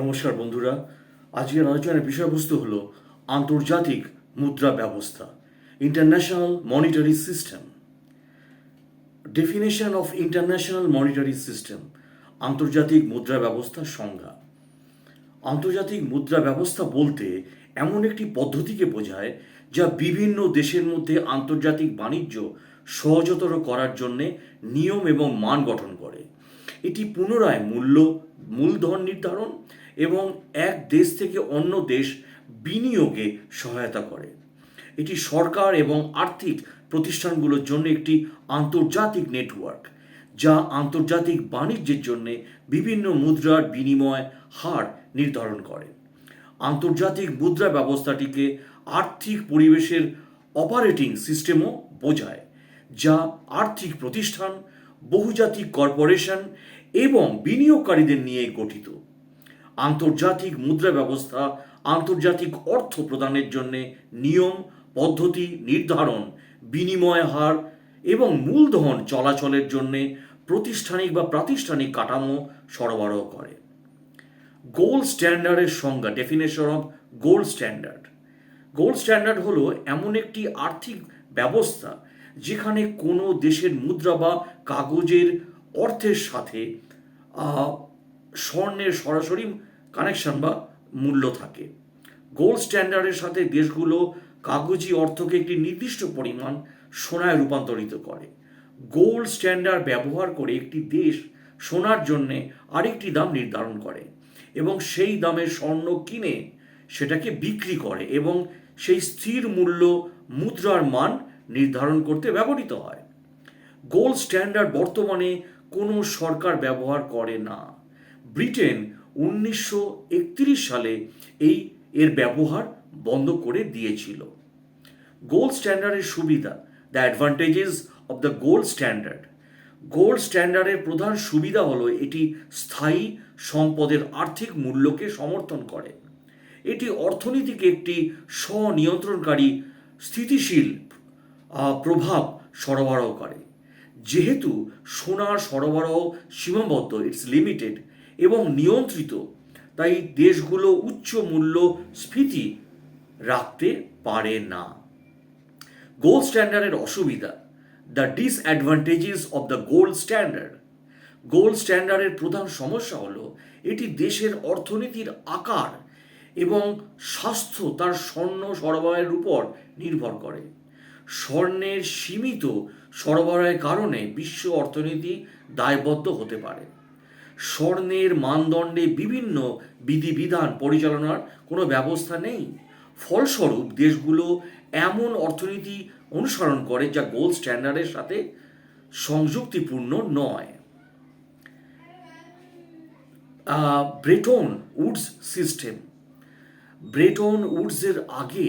নমস্কার বন্ধুরা। আজকের আলোচনার বিষয়বস্তু হল আন্তর্জাতিক মুদ্রা ব্যবস্থা international monetary system definition of international monetary system আন্তর্জাতিক মুদ্রা ব্যবস্থা সংজ্ঞা। আন্তর্জাতিক মুদ্রা ব্যবস্থা বলতে এমন একটি পদ্ধতিকে বোঝায় যা বিভিন্ন দেশের মধ্যে আন্তর্জাতিক বাণিজ্য সহজতর করার জন্যে নিয়ম এবং মান গঠন করে। এটি পুনরায় মূল্য, মূলধন নির্ধারণ এবং এক দেশ থেকে অন্য দেশ বিনিয়োগে সহায়তা করে। এটি সরকার এবং আর্থিক প্রতিষ্ঠানগুলোর জন্য একটি আন্তর্জাতিক নেটওয়ার্ক, যা আন্তর্জাতিক বাণিজ্যের জন্য বিভিন্ন মুদ্রার বিনিময় হার নির্ধারণ করে। আন্তর্জাতিক মুদ্রা ব্যবস্থাটিকে আর্থিক পরিবেশের অপারেটিং সিস্টেমও বোঝায়, যা আর্থিক প্রতিষ্ঠান, বহুজাতিক কর্পোরেশন এবং বিনিয়োগকারীদের নিয়ে গঠিত। আন্তর্জাতিক মুদ্রা ব্যবস্থা, আন্তর্জাতিক অর্থ প্রদানের জন্য নিয়ম, পদ্ধতি, নির্ধারণ, বিনিময় হার এবং মূলধন চলাচলের জন্য প্রতিষ্ঠানিক বা প্রাতিষ্ঠানিক কাঠামো সরবরাহ করে। গোল্ড স্ট্যান্ডার্ডের সংজ্ঞা definition of gold standard gold standard হলো এমন একটি আর্থিক ব্যবস্থা যেখানে কোনো দেশের মুদ্রা বা কাগজের অর্থের সাথে স্বর্ণের সরাসরি কানেকশন বা মূল্য থাকে। গোল্ড স্ট্যান্ডার্ডের সাথে দেশগুলো কাগজি অর্থকে একটি নির্দিষ্ট পরিমাণ সোনায় রূপান্তরিত করে। গোল্ড স্ট্যান্ডার্ড ব্যবহার করে একটি দেশ সোনার জন্য আরেকটি দাম নির্ধারণ করে এবং সেই দামে স্বর্ণ কিনে সেটাকে বিক্রি করে এবং সেই স্থির মূল্য মুদ্রার মান নির্ধারণ করতে ব্যবহৃত হয়। গোল্ড স্ট্যান্ডার্ড বর্তমানে কোনো সরকার ব্যবহার করে না। ব্রিটেন উনিশশো একত্রিশ সালে এই এর ব্যবহার বন্ধ করে দিয়েছিল। গোল্ড স্ট্যান্ডার্ডের সুবিধা the advantages of the gold standard gold স্ট্যান্ডার্ডের প্রধান সুবিধা হলো এটি স্থায়ী সম্পদের আর্থিক মূল্যকে সমর্থন করে। এটি অর্থনীতিকে একটি স্বনিয়ন্ত্রণকারী স্থিতিশীল প্রভাব সরবরাহ করে। যেহেতু সোনার সরবরাহ সীমাবদ্ধ ইটস লিমিটেড এবং নিয়ন্ত্রিত। তাই দেশগুলো উচ্চ মূল্য স্ফীতি রাখতে পারে না। গোল্ড স্ট্যান্ডার্ডের অসুবিধা। The disadvantages of the gold standard gold স্ট্যান্ডার্ডের প্রধান সমস্যা হলো, এটি দেশের অর্থনীতির আকার এবং স্বাস্থ্য তার স্বর্ণ সরবরাহের উপর নির্ভর করে। স্বর্ণের সীমিত সরবরাহের কারণে বিশ্ব অর্থনীতি দায়বদ্ধ হতে পারে। স্বর্ণের মানদণ্ডে বিভিন্ন বিধিবিধান পরিচালনার কোনো ব্যবস্থা নেই। ফলস্বরূপ, দেশগুলো এমন অর্থনীতি অনুসরণ করে যা গোল্ড স্ট্যান্ডার্ডের সাথে সংযুক্তিপূর্ণ নয়। Bretton Woods system. ব্রেটন উডসের আগে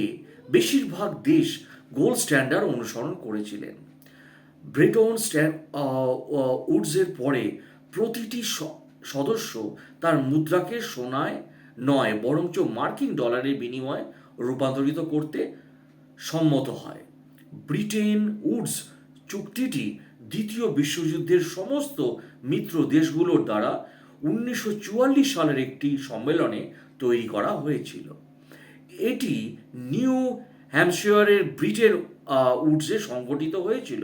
বেশিরভাগ দেশ গোল্ড স্ট্যান্ডার্ড অনুসরণ করেছিলেন। ব্রেটন স্ট্যান্ড উডসের পরে প্রতিটি সদস্য তার মুদ্রাকে সোনায় নয়, বরঞ্চ মার্কিন ডলারের বিনিময়ে রূপান্তরিত করতে সম্মত হয়। ব্রিটেন উডস চুক্তিটি দ্বিতীয় বিশ্বযুদ্ধের সমস্ত মিত্র দেশগুলোর দ্বারা উনিশশো চুয়াল্লিশ সালের একটি সম্মেলনে তৈরি করা হয়েছিল। এটি নিউ হ্যাম্পশায়ারের ব্রিটেন উডসে সংগঠিত হয়েছিল।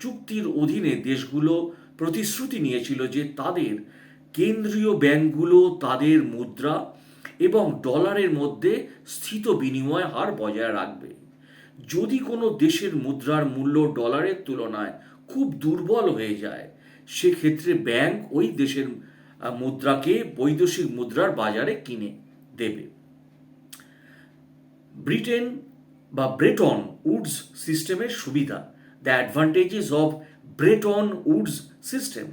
চুক্তির অধীনে দেশগুলো প্রতিশ্রুতি নিয়েছিল যে তাদের কেন্দ্রীয় ব্যাংকগুলো তাদের মুদ্রা এবং ডলারের মধ্যে স্থিত বিনিময় হার বজায় রাখবে। যদি কোনো দেশের মুদ্রার মূল্য ডলারের তুলনায় খুব দুর্বল হয়ে যায়, সেক্ষেত্রে ব্যাংক ওই দেশের মুদ্রাকে বৈদেশিক মুদ্রার বাজারে কিনে দেবে। ব্রিটেন বা ব্রেটন উডস সিস্টেমের সুবিধা, the advantages of Bretton Woods system.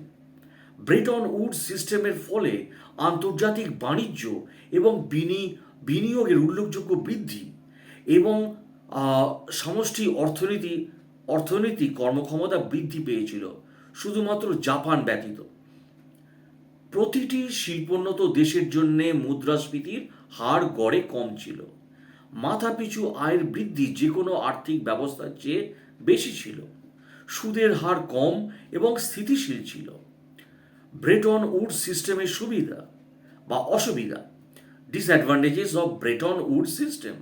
Bretton wood সিস্টেমের ফলে আন্তর্জাতিক বাণিজ্য এবং বিনি, বিনিয়োগের উল্লেখযোগ্য বৃদ্ধি এবং সমষ্টি অর্থনীতি, অর্থনৈতিক কর্মক্ষমতা বৃদ্ধি পেয়েছিল, শুধুমাত্র জাপান ব্যতীত। প্রতিটি শিল্পোন্নত দেশের জন্য মুদ্রাস্ফীতির হার গড়ে কম ছিল। মাথাপিছু আয়ের বৃদ্ধি যে কোনো আর্থিক ব্যবস্থার চেয়ে বেশি ছিল। সুদের হার কম এবং স্থিতিশীল ছিল। ব্রেটন উড সিস্টেমের সুবিধা বা অসুবিধা disadvantages of Bretton wood system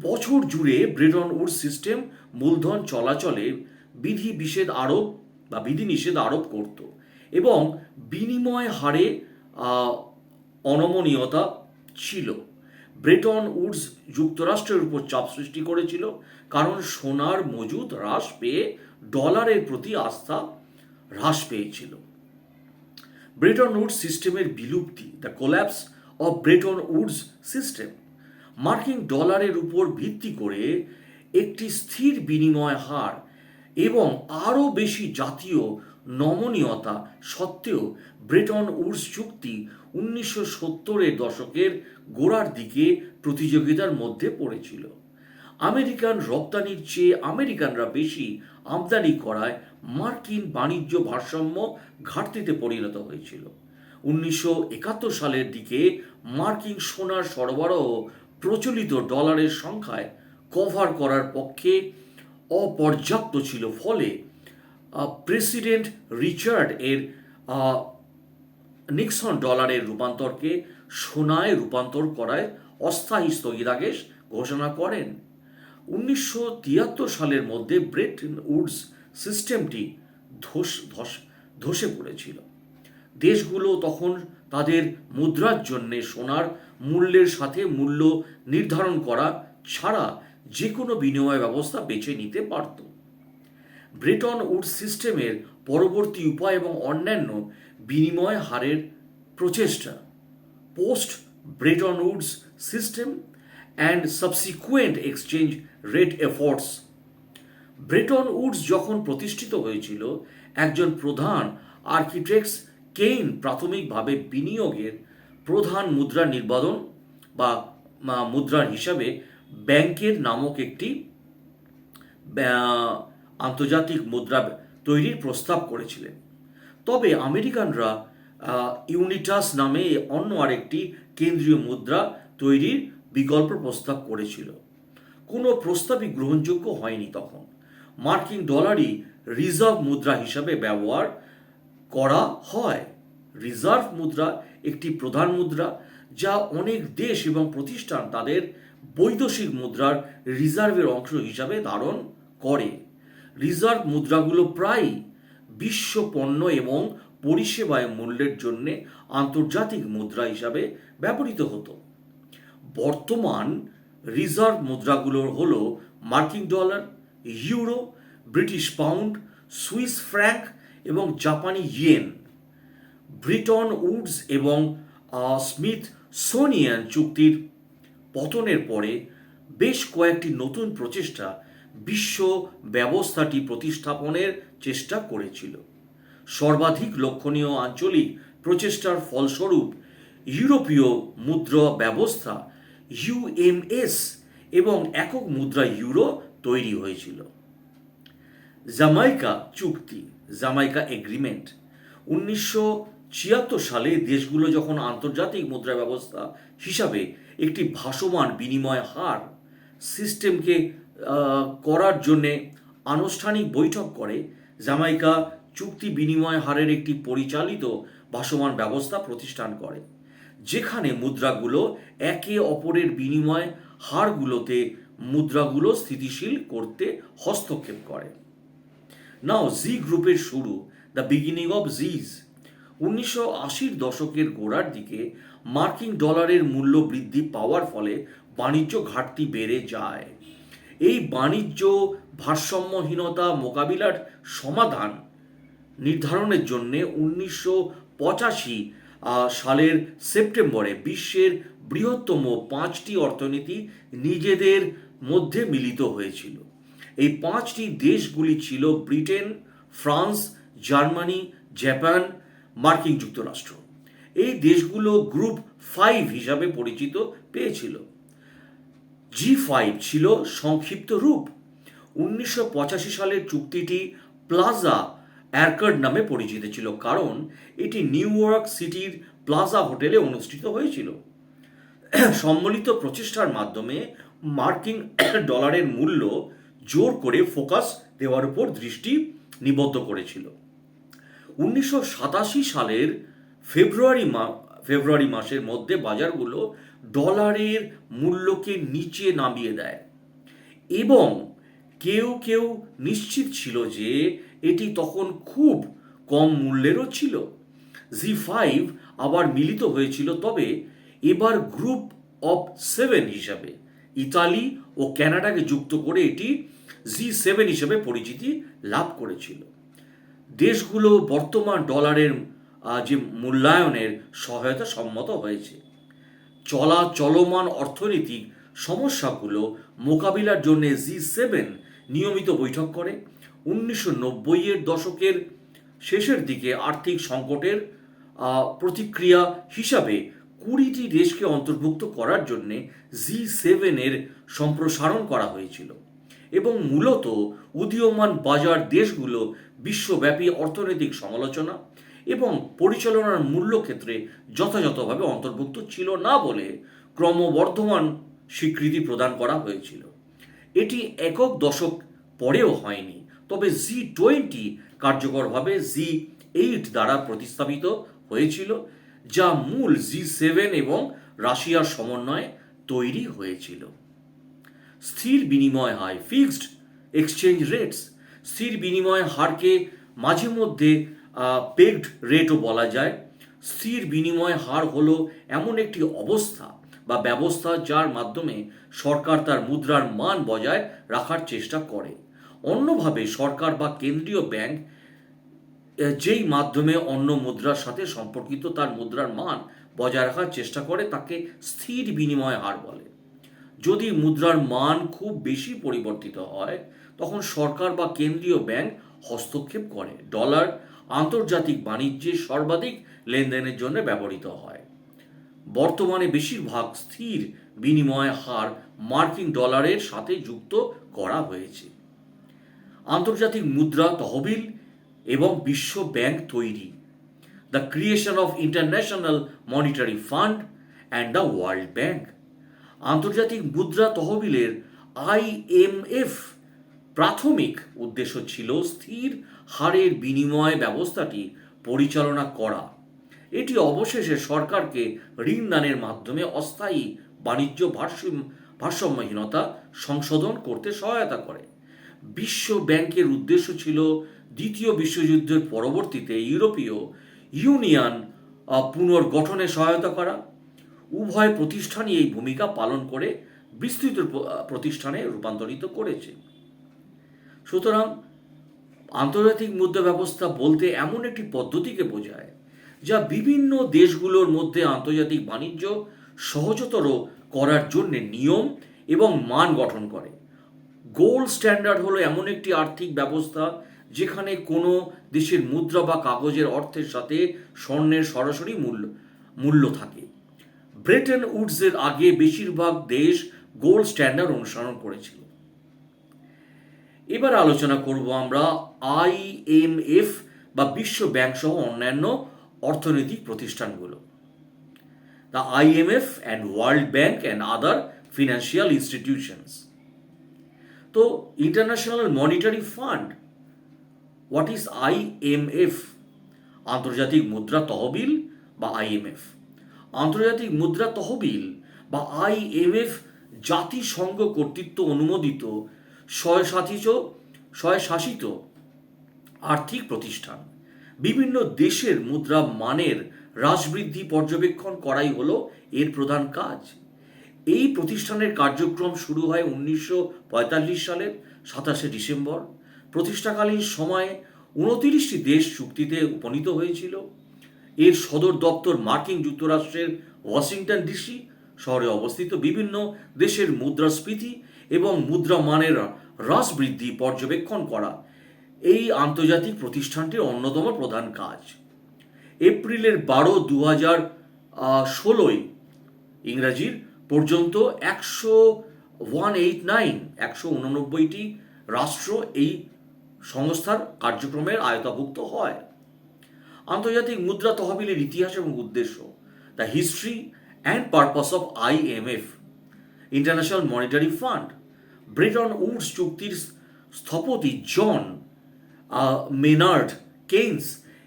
বছর জুড়ে ব্রেটন উড সিস্টেম মূলধন চলাচলে বিধি নিষেধ আরোপ বা বিধি নিষেধ আরোপ করত এবং বিনিময় হারে অনমনীয়তা ছিল। ব্রেটন উডস যুক্তরাষ্ট্রের উপর চাপ সৃষ্টি করেছিল কারণ সোনার মজুদ হ্রাস পেয়ে ডলারের প্রতি আস্থা হ্রাস পেয়েছিল। ব্রেটন উডস সিস্টেমের বিলুপ্তি the collapse of Bretton Woods system মার্কিন ডলারের উপর ভিত্তি করে একটি স্থির বিনিময় হার এবং আরও বেশি জাতীয় নমনীয়তা সত্ত্বেও ব্রেটন উডস চুক্তি উনিশশো সত্তরের দশকের গোড়ার দিকে প্রতিযোগিতার মধ্যে পড়েছিল। আমেরিকান রপ্তানির চেয়ে আমেরিকানরা বেশি আমদানি করায় মার্কিন বাণিজ্য ভারসাম্য ঘাটতিতে পরিণত হয়েছিল। উনিশশো একাত্তর সালের দিকে মার্কিন সোনার সরবরাহ প্রচলিত ডলারের সংখ্যায় কভার করার পক্ষে অপর্যাপ্ত ছিল, ফলে প্রেসিডেন্ট রিচার্ড এর নিক্সন ডলারের রূপান্তরকে সোনায় রূপান্তর করায় অস্থায়ী স্থগিতাদেশ ঘোষণা করেন। উনিশশো তিয়াত্তর সালের মধ্যে ব্রেটন উডস সিস্টেমটি ধস ধস, ধসে পড়েছিল। দেশগুলো তখন তাদের মুদ্রার জন্যে সোনার মূল্যের সাথে মূল্য নির্ধারণ করা ছাড়া যে কোনো বিনিময় ব্যবস্থা বেছে নিতে পারত। ব্রেটন উডস সিস্টেমের পরবর্তী উপায় এবং অন্যান্য বিনিময় হারের প্রচেষ্টা। Post Bretton Woods system and subsequent exchange rate efforts Bretton Woods যখন প্রতিষ্ঠিত হয়েছিল, একজন প্রধান আর্কিটেক্টস কেইন প্রাথমিকভাবে বিনিয়োগের প্রধান মুদ্রা নির্বাধন বা মুদ্রার হিসাবে ব্যাংকের নামক একটি আন্তর্জাতিক মুদ্রা তৈরির প্রস্তাব করেছিলেন। তবে আমেরিকানরা ইউনিটাস নামে অন্য আরেকটি কেন্দ্রীয় মুদ্রা তৈরির বিকল্প প্রস্তাব করেছিল। কোনো প্রস্তাবই গ্রহণযোগ্য হয়নি তখন। মার্কিন ডলারই রিজার্ভ মুদ্রা হিসাবে ব্যবহার করা হয়। রিজার্ভ মুদ্রা একটি প্রধান মুদ্রা যা অনেক দেশ এবং প্রতিষ্ঠান তাদের বৈদেশিক মুদ্রার রিজার্ভের অংশ হিসাবে ধারণ করে। রিজার্ভ মুদ্রাগুলো প্রায়ই বিশ্ব পণ্য এবং পরিষেবায় মূল্যের জন্য আন্তর্জাতিক মুদ্রা হিসাবে ব্যবহৃত হতো। বর্তমান রিজার্ভ মুদ্রাগুলো হলো মার্কিন dollar, euro, British pound Swiss franc এবং জাপানি ইয়েন। ব্রিটন উডস এবং স্মিথ সোনিয়ান চুক্তির পতনের পরে বেশ কয়েকটি নতুন প্রচেষ্টা বিশ্ব ব্যবস্থাটি প্রতিস্থাপনের চেষ্টা করেছিল। সর্বাধিক লক্ষণীয় আঞ্চলিক প্রচেষ্টার ফলস্বরূপ ইউরোপীয় মুদ্রা ব্যবস্থা ইউএমএস এবং একক মুদ্রা ইউরো তৈরি হয়েছিল। জামাইকা চুক্তি, জামাইকা এগ্রিমেন্ট। উনিশশো ছিয়াত্তর সালে দেশগুলো যখন আন্তর্জাতিক মুদ্রা ব্যবস্থা হিসাবে একটি ভাসমান বিনিময় হার সিস্টেমকে করার জন্যে আনুষ্ঠানিক বৈঠক করে, জামাইকা চুক্তি বিনিময় হারের একটি পরিচালিত ভাসমান ব্যবস্থা প্রতিষ্ঠান করে। যেখানে মুদ্রাগুলো একে অপরের বিনিময় হারগুলোতে মুদ্রাগুলো স্থিতিশীল করতে হস্তক্ষেপ করে। নাও জি গ্রুপের শুরু দ্য বিগিনিং অফ জিজ উনিশশো আশির দশকের গোড়ার দিকে মার্কিন ডলারের মূল্য বৃদ্ধি পাওয়ার ফলে বাণিজ্য ঘাটতি বেড়ে যায়। এই বাণিজ্য ভারসাম্যহীনতা মোকাবিলার সমাধান নির্ধারণের জন্য উনিশশো পঁচাশি সালের সেপ্টেম্বরে বিশ্বের বৃহত্তম পাঁচটি অর্থনীতি নিজেদের মধ্যে মিলিত হয়েছিল। এই পাঁচটি দেশগুলি ছিল ব্রিটেন, ফ্রান্স, জার্মানি, জাপান, মার্কিন যুক্তরাষ্ট্র। এই দেশগুলো গ্রুপ ফাইভ হিসাবে পরিচিত পেয়েছিল। জি ফাইভ ছিল সংক্ষিপ্ত রূপ। উনিশশো পঁচাশি সালের চুক্তিটি প্লাজা অ্যারকার্ড নামে পরিচিত ছিল, কারণ এটি নিউ ইয়র্ক সিটির প্লাজা হোটেলে অনুষ্ঠিত হয়েছিল। সম্মিলিত প্রচেষ্টার মাধ্যমে মার্কিন ডলারের মূল্য জোর করে ফোকাস দেওয়ার উপর দৃষ্টি নিবদ্ধ করেছিল। উনিশশো সাতাশি সালের ফেব্রুয়ারি মা, ফেব্রুয়ারি মাসের মধ্যে বাজারগুলো ডলারের মূল্যকে নিচে নামিয়ে দেয় এবং কেউ কেউ নিশ্চিত ছিল যে এটি তখন খুব কম মূল্যেরও ছিল। জি ফাইভ আবার মিলিত হয়েছিল, তবে এবার গ্রুপ অফ সেভেন হিসাবে। ইতালি ও ক্যানাডাকে যুক্ত করে এটি জি সেভেন হিসাবে পরিচিতি লাভ করেছিল। দেশগুলো বর্তমান ডলারের যে মূল্যায়নের সহায়তা সম্মত হয়েছে। চলা চলমান অর্থনৈতিক সমস্যাগুলো মোকাবিলার জন্য জি সেভেন নিয়মিত বৈঠক করে। উনিশশো নব্বইয়ের দশকের শেষের দিকে আর্থিক সংকটের প্রতিক্রিয়া হিসাবে কুড়িটি দেশকে অন্তর্ভুক্ত করার জন্য জি সেভেনের সম্প্রসারণ করা হয়েছিল এবং মূলত উদীয়মান বাজার দেশগুলো বিশ্বব্যাপী অর্থনৈতিক সমালোচনা এবং পরিচালনার মূল্য ক্ষেত্রে যথাযথভাবে অন্তর্ভুক্ত ছিল না বলে ক্রমবর্ধমান স্বীকৃতি প্রদান করা হয়েছিল। এটি একক দশক পরেও হয়নি। তবে জি টোয়েন্টি কার্যকরভাবে জি এইট দ্বারা প্রতিস্থাপিত হয়েছিল, যা মূল জি সেভেন এবং রাশিয়ার সমন্বয়ে তৈরি হয়েছিল। স্থির বিনিময় হার ফিক্সড এক্সচেঞ্জ রেটস স্থির বিনিময় হারকে মাঝে মধ্যে পেগড রেটও বলা যায়। স্থির বিনিময় হার হলো এমন একটি অবস্থা বা ব্যবস্থা যার মাধ্যমে সরকার তার মুদ্রার মান বজায় রাখার চেষ্টা করে। অন্যভাবে সরকার বা কেন্দ্রীয় ব্যাংক যেই মাধ্যমে অন্য মুদ্রার সাথে সম্পর্কিত তার মুদ্রার মান বজায় রাখার চেষ্টা করে, তাকে স্থির বিনিময় হার বলে। যদি মুদ্রার মান খুব বেশি পরিবর্তিত হয়, তখন সরকার বা কেন্দ্রীয় ব্যাংক হস্তক্ষেপ করে। ডলার আন্তর্জাতিক বাণিজ্যে সর্বাধিক লেনদেনের জন্য ব্যবহৃত হয়। বর্তমানে বেশিরভাগ স্থির বিনিময় হার মার্কিন ডলারের সাথে যুক্ত করা হয়েছে। আন্তর্জাতিক মুদ্রা, তহবিল এবং বিশ্ব ব্যাংক তৈরি। The creation of international monetary fund and the world bank আন্তর্জাতিক মুদ্রা, তহবিলের আইএমএফ প্রাথমিক উদ্দেশ্য ছিল স্থির হারের বিনিময় ব্যবস্থাটি পরিচালনা করা। এটি অবশেষে সরকারকে ঋণ দানের মাধ্যমে অস্থায়ী বাণিজ্য ভারসাম্য ভারসাম্যহীনতা সংশোধন করতে সহায়তা করে। বিশ্ব ব্যাংকের উদ্দেশ্য ছিল দ্বিতীয় বিশ্বযুদ্ধের পরবর্তীতে ইউরোপীয় ইউনিয়ন পুনর্গঠনে সহায়তা করা। উভয় প্রতিষ্ঠানই এই ভূমিকা পালন করে বিস্তৃত প্রতিষ্ঠানে রূপান্তরিত করেছে। সুতরাং আন্তর্জাতিক মুদ্রা ব্যবস্থা বলতে এমন একটি পদ্ধতিকে বোঝায়, যা বিভিন্ন দেশগুলোর মধ্যে আন্তর্জাতিক বাণিজ্য সহজতর করার জন্য নিয়ম এবং মান গঠন করে। গোল্ড স্ট্যান্ডার্ড হলো এমন একটি আর্থিক ব্যবস্থা যেখানে কোনো দেশের মুদ্রা বা কাগজের অর্থের সাথে স্বর্ণের সরাসরি মূল্য মূল্য থাকে। ব্রেটন উডসের আগে বেশিরভাগ দেশ গোল্ড স্ট্যান্ডার্ড অনুসরণ করেছিল। এবার আলোচনা করব আমরা আইএমএফ বা বিশ্ব ব্যাংক সহ অন্যান্য অর্থনৈতিক প্রতিষ্ঠানগুলো। The IMF and world bank and other financial institutions তো international monetary fund what is IMF আন্তর্জাতিক মুদ্রা তহবিল বা আইএমএফ আন্তর্জাতিক মুদ্রা তহবিল বা আইএমএফ জাতিসংঘ কর্তৃত্ব অনুমোদিত স্বয়শাসিত স্বয়শাসিত আর্থিক প্রতিষ্ঠান। বিভিন্ন দেশের মুদ্রা মানের হ্রাসবৃদ্ধি পর্যবেক্ষণ করাই হলো এর প্রধান কাজ। এই প্রতিষ্ঠানের কার্যক্রম শুরু হয় উনিশশো পঁয়তাল্লিশ সালের সাতাশে ডিসেম্বর। প্রতিষ্ঠাকালীন সময়ে উনতিরিশটি দেশ চুক্তিতে উপনীত হয়েছিল। এর সদর দপ্তর মার্কিন যুক্তরাষ্ট্রের ওয়াশিংটন ডিসি শহরে অবস্থিত বিভিন্ন দেশের মুদ্রাস্ফীতি এবং মুদ্রা মানের হ্রাস বৃদ্ধি পর্যবেক্ষণ করা এই আন্তর্জাতিক প্রতিষ্ঠানটির অন্যতম প্রধান কাজ। এপ্রিলের বারো দু হাজার ষোলোই ইংরাজির পর্যন্ত একশো ওয়ান এইট নাইন একশো উননব্বইটি রাষ্ট্র এই সংস্থার কার্যক্রমের আয়তাভুক্ত হয়। আন্তর্জাতিক মুদ্রা তহবিলের ইতিহাস এবং উদ্দেশ্য the history and purpose of IMF international monetary fund Bretton Woods চুক্তির স্থপতি জন মেনার্ড কেইন্স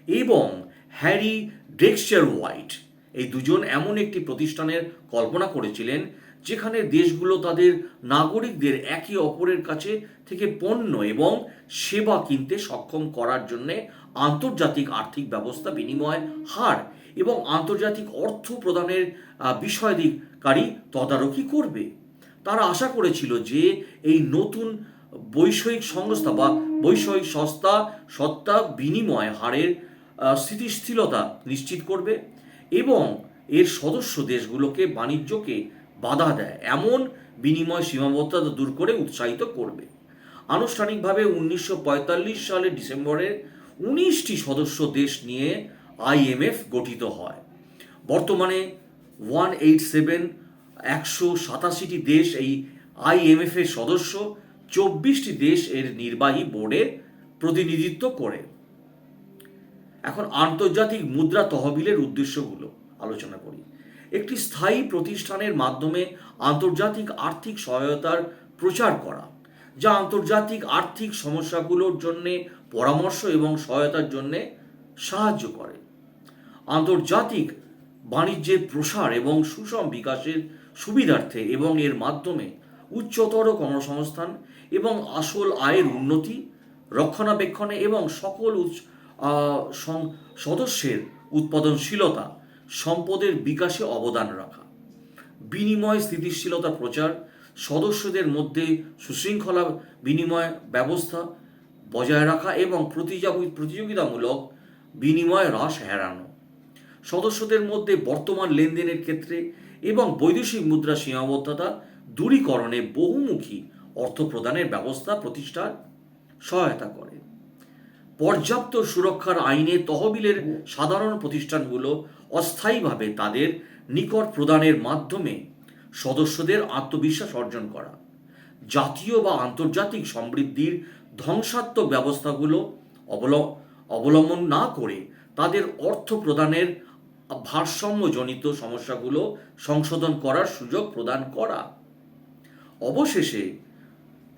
এবং হ্যারি ডেক্সচার হোয়াইট এই দুজন এমন একটি প্রতিষ্ঠানের কল্পনা করেছিলেন, যেখানে দেশগুলো তাদের নাগরিকদের একে অপরের কাছে থেকে পণ্য এবং সেবা কিনতে সক্ষম করার জন্য আন্তর্জাতিক আর্থিক ব্যবস্থা বিনিময় হার এবং আন্তর্জাতিক অর্থ প্রদানের বিষয়াধিকারী তদারকি করবে। তারা আশা করেছিল যে এই নতুন বৈষয়িক সংস্থা বা বৈষয়িক সংস্থা সত্তা বিনিময় হারের স্থিতিশীলতা নিশ্চিত করবে। এবং এর সদস্য দেশগুলোকে বাণিজ্যকে বাধা দেয়, এমন বিনিময় সীমাবদ্ধতা দূর করে উৎসাহিত করবে। আনুষ্ঠানিকভাবে উনিশশো সালের ডিসেম্বরের উনিশটি সদস্য দেশ নিয়ে আইএমএফ গঠিত হয়। বর্তমানে ওয়ান এইট সেভেন একশো সাতাশিটি দেশ এই আইএমএফ এর সদস্য, চব্বিশটি দেশ এর নির্বাহী বোর্ডে প্রতিনিধিত্ব করে। এখন আন্তর্জাতিক মুদ্রা তহবিলের উদ্দেশ্যগুলো আলোচনা করি। একটি স্থায়ী প্রতিষ্ঠানের মাধ্যমে আন্তর্জাতিক আর্থিক সহায়তার প্রচার করা, যা আন্তর্জাতিক আর্থিক সমস্যাগুলোর জন্য পরামর্শ এবং সহায়তার জন্য সাহায্য করে। আন্তর্জাতিক বাণিজ্যের প্রসার এবং সুষম বিকাশের সুবিধার্থে এবং এর মাধ্যমে উচ্চতর কর্মসংস্থান এবং আসল আয়ের উন্নতি, রক্ষণাবেক্ষণে এবং সকল সদস্যের উৎপাদনশীলতা, সম্পদের বিকাশে অবদান রাখা, বিনিময় স্থিতিশীলতা প্রচার, সদস্যদের মধ্যে সুশৃঙ্খলা বিনিময় ব্যবস্থা বজায় রাখা এবং প্রতিযোগি- প্রতিযোগিতামূলক বিনিময় হ্রাস এড়ানো সদস্যদের মধ্যে বর্তমান লেনদেনের ক্ষেত্রে এবং বৈদেশিক মুদ্রা সীমাবদ্ধতা দূরীকরণে বহুমুখী অর্থ প্রদানের ব্যবস্থা, প্রতিষ্ঠার সহায়তা করে। পর্যাপ্ত সুরক্ষার আইনে তহবিলের সাধারণ প্রতিষ্ঠানগুলো অস্থায়ীভাবে তাদের নিকট প্রদানের মাধ্যমে সদস্যদের আত্মবিশ্বাস অর্জন করা, জাতীয় বা আন্তর্জাতিক সমৃদ্ধির ধ্বংসাত্মক ব্যবস্থাগুলো অবল- অবলম্বন না করে তাদের অর্থ প্রদানের ভারসাম্যজনিত সমস্যাগুলো সংশোধন করার সুযোগ প্রদান করা। অবশেষে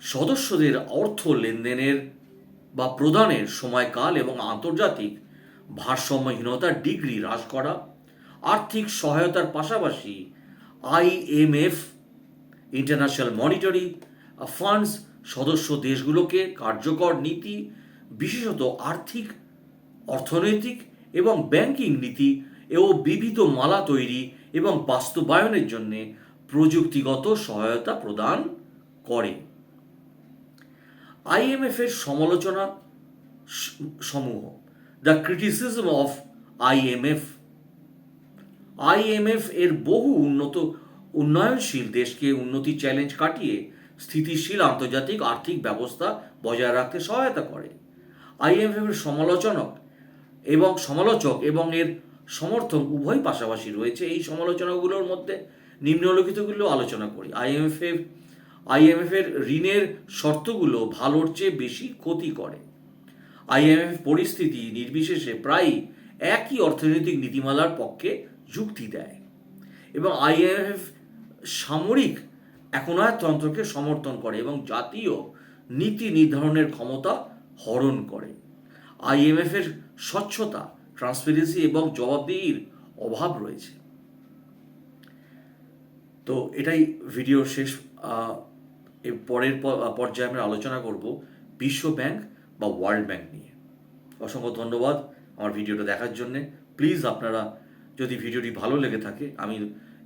সদস্যদের অর্থ লেনদেনের বা প্রদানের সময়কাল এবং আন্তর্জাতিক ভারসাম্যহীনতার ডিগ্রি হ্রাস করা, আর্থিক সহায়তার পাশাপাশি আইএমএফ ইন্টারন্যাশনাল মনিটরি, ফান্ডস, সদস্য দেশগুলোকে কার্যকর নীতি, বিশেষত আর্থিক, অর্থনৈতিক এবং ব্যাংকিং নীতি ও বিবিধ মালা তৈরি এবং বাস্তবায়নের জন্যে প্রযুক্তিগত সহায়তা প্রদান করে। আইএমএফ এর সমালোচনা সমূহ the criticism of IMF IMF এর বহু উন্নত, উন্নয়নশীল দেশকে উন্নতি চ্যালেঞ্জ কাটিয়ে স্থিতিশীল আন্তর্জাতিক আর্থিক ব্যবস্থা বজায় রাখতে সহায়তা করে। আইএমএফ এর সমালোচনক এবং সমালোচক এবং এর সমর্থক উভয় পাশাপাশি রয়েছে। এই সমালোচনাগুলোর মধ্যে নিম্নলিখিতগুলো আলোচনা করি। আইএমএফ এর আইএমএফ এর ঋণের শর্তগুলো ভালোর চেয়ে বেশি ক্ষতি করে। আইএমএফ পরিস্থিতি নির্বিশেষে প্রায়ই একই অর্থনৈতিক নীতিমালার পক্ষে যুক্তি দেয় এবং আইএমএফ সামরিক একনায়তন্ত্রকে সমর্থন করে এবং জাতীয় নীতি নির্ধারণের ক্ষমতা হরণ করে। আইএমএফ এর স্বচ্ছতা ট্রান্সপারেন্সি এবং জবাবদিহির অভাব রয়েছে। তো এটাই ভিডিওর শেষ এর পরের পর্যায়ে আমরা আলোচনা করব বিশ্ব ব্যাংক বা ওয়ার্ল্ড ব্যাংক নিয়ে। অসংখ্য ধন্যবাদ আমার ভিডিওটা দেখার জন্যে। প্লিজ আপনারা যদি ভিডিওটি ভালো লেগে থাকে, আমি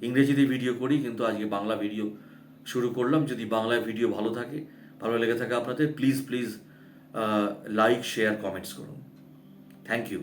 ইংরেজিতে ভিডিও করি, কিন্তু আজকে বাংলা ভিডিও শুরু করলাম। যদি বাংলায় ভিডিও ভালো থাকে, ভালো লেগে থাকে আপনাদের, please please like, share, comments করুন। Thank you.